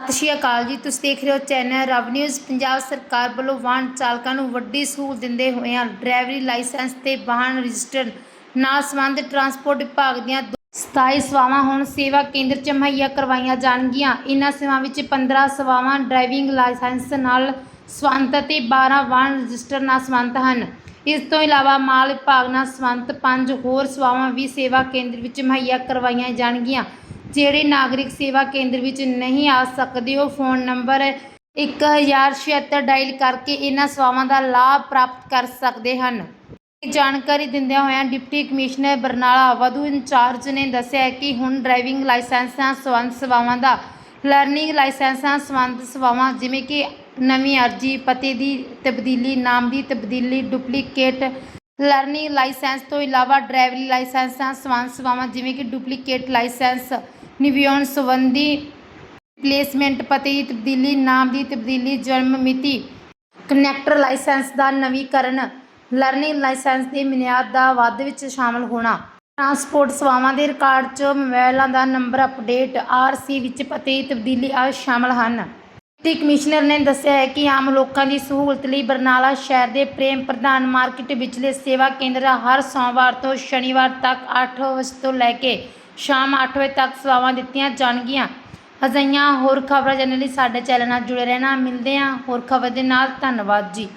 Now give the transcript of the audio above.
ਸਤਿ ਸ਼੍ਰੀ ਅਕਾਲ ਜੀ। ਤੁਸੀਂ ਦੇਖ ਰਹੇ ਹੋ ਚੈਨਲ ਰਵ ਨਿਊਜ਼। ਪੰਜਾਬ ਸਰਕਾਰ ਵੱਲੋਂ ਵਾਹਨ ਚਾਲਕਾਂ ਨੂੰ ਵੱਡੀ ਸਹੂਲਤ ਦਿੰਦੇ ਹੋਏ ਹੋਇਆਂ ਡਰਾਈਵਰੀ ਲਾਇਸੈਂਸ ਤੇ ਵਾਹਨ ਰਜਿਸਟਰ। ਨਾਲ ਸੰਬੰਧ ਟਰਾਂਸਪੋਰਟ ਵਿਭਾਗ ਦੀਆਂ ਦੋ- 27 ਸੇਵਾਵਾਂ ਹੁਣ ਸੇਵਾ ਕੇਂਦਰ 'ਚ ਮੁਹੱਈਆ ਕਰਵਾਈਆਂ ਜਾਣਗੀਆਂ। ਇਹਨਾਂ ਸੇਵਾਵਾਂ ਵਿੱਚ 15 ਸੇਵਾਵਾਂ ਡਰਾਈਵਿੰਗ ਲਾਇਸੈਂਸ ਨਾਲ ਸੰਬੰਧਿਤ ਅਤੇ 12 ਵਾਹਨ ਰਜਿਸਟਰ ਨਾਲ ਸੰਬੰਧਿਤ ਹਨ। ਇਸ ਤੋਂ ਇਲਾਵਾ ਮਾਲ ਵਿਭਾਗ ਨਾਲ ਸੰਬੰਧਿਤ ਪੰਜ ਹੋਰ ਸੇਵਾਵਾਂ ਵੀ ਸੇਵਾ ਕੇਂਦਰ ਵਿੱਚ ਮੁਹੱਈਆ ਕਰਵਾਈਆਂ ਜਾਣਗੀਆਂ। ਜਿਹੜੇ ਨਾਗਰਿਕ ਸੇਵਾ ਕੇਂਦਰ ਵਿੱਚ ਨਹੀਂ ਆ ਸਕਦੇ, ਉਹ ਫੋਨ ਨੰਬਰ 1076 ਡਾਇਲ ਕਰਕੇ ਇਹਨਾਂ ਸੇਵਾਵਾਂ ਦਾ ਲਾਭ ਪ੍ਰਾਪਤ ਕਰ ਸਕਦੇ ਹਨ। ਜਾਣਕਾਰੀ ਦਿੰਦਿਆਂ ਹੋਇਆਂ ਡਿਪਟੀ ਕਮਿਸ਼ਨਰ ਬਰਨਾਲਾ ਵਧੂ ਇੰਚਾਰਜ ਨੇ ਦੱਸਿਆ ਕਿ ਹੁਣ ਡਰਾਈਵਿੰਗ ਲਾਇਸੈਂਸਾਂ ਸੰਬੰਧ ਸੇਵਾਵਾਂ ਦਾ, ਲਰਨਿੰਗ ਲਾਇਸੈਂਸਾਂ ਸੰਬੰਧ ਸੇਵਾਵਾਂ ਜਿਵੇਂ ਕਿ ਨਵੀਂ ਅਰਜੀ, ਪਤੇ ਦੀ ਤਬਦੀਲੀ, ਨਾਮ ਦੀ ਤਬਦੀਲੀ, ਡੁਪਲੀਕੇਟ ਲਰਨਿੰਗ ਲਾਇਸੈਂਸ ਤੋਂ ਇਲਾਵਾ ਡਰਾਈਵਿੰਗ ਲਾਇਸੈਂਸਾਂ ਸੰਬੰਧ ਸੇਵਾਵਾਂ ਜਿਵੇਂ ਕਿ ਡੁਪਲੀਕੇਟ ਲਾਇਸੈਂਸ ਨਿਵਿਆਉਣ ਸੰਬੰਧੀ ਪਲੇਸਮੈਂਟ ਪਤੇ ਦੀ ਤਬਦੀਲੀ ਨਾਮ ਦੀ ਤਬਦੀਲੀ ਜਨਮ ਮਿਤੀ ਕਨੈਕਟਰ ਲਾਇਸੈਂਸ ਦਾ ਨਵੀਕਰਨ ਲਰਨਿੰਗ ਲਾਇਸੈਂਸ ਦੀ ਮਿਆਦ ਦਾ ਵਾਧ ਵਿੱਚ ਸ਼ਾਮਲ ਹੋਣਾ। ਟਰਾਂਸਪੋਰਟ ਸੇਵਾਵਾਂ ਦੇ ਰਿਕਾਰਡ 'ਚ ਮੋਬਾਈਲਾਂ ਦਾ ਨੰਬਰ ਅਪਡੇਟ ਆਰਸੀ ਵਿੱਚ ਪਤੇ ਦੀ ਤਬਦੀਲੀ ਆ ਸ਼ਾਮਲ ਹਨ। ਡਿਪਟੀ ਕਮਿਸ਼ਨਰ ਨੇ ਦੱਸਿਆ ਹੈ ਕਿ ਆਮ ਲੋਕਾਂ ਦੀ ਸਹੂਲਤ ਲਈ ਬਰਨਾਲਾ ਸ਼ਹਿਰ ਦੇ ਪ੍ਰੇਮ ਪ੍ਰਧਾਨ ਮਾਰਕੀਟ ਵਿਚਲੇ ਸੇਵਾ ਕੇਂਦਰ ਹਰ ਸੋਮਵਾਰ ਤੋਂ ਸ਼ਨੀਵਾਰ ਤੱਕ 8 ਵਜੇ ਤੋਂ ਲੈ ਕੇ ਸ਼ਾਮ 8 ਵਜੇ ਤੱਕ ਸੇਵਾਵਾਂ ਦਿੱਤੀਆਂ ਜਾਣਗੀਆਂ। ਅਜਿਹੀਆਂ ਹੋਰ ਖਬਰਾਂ ਜਾਣਨ ਲਈ ਸਾਡੇ ਚੈਨਲ ਨਾਲ ਜੁੜੇ ਰਹਿਣਾ। ਮਿਲਦੇ ਹਾਂ ਹੋਰ ਖਬਰ ਦੇ ਨਾਲ। ਧੰਨਵਾਦ ਜੀ।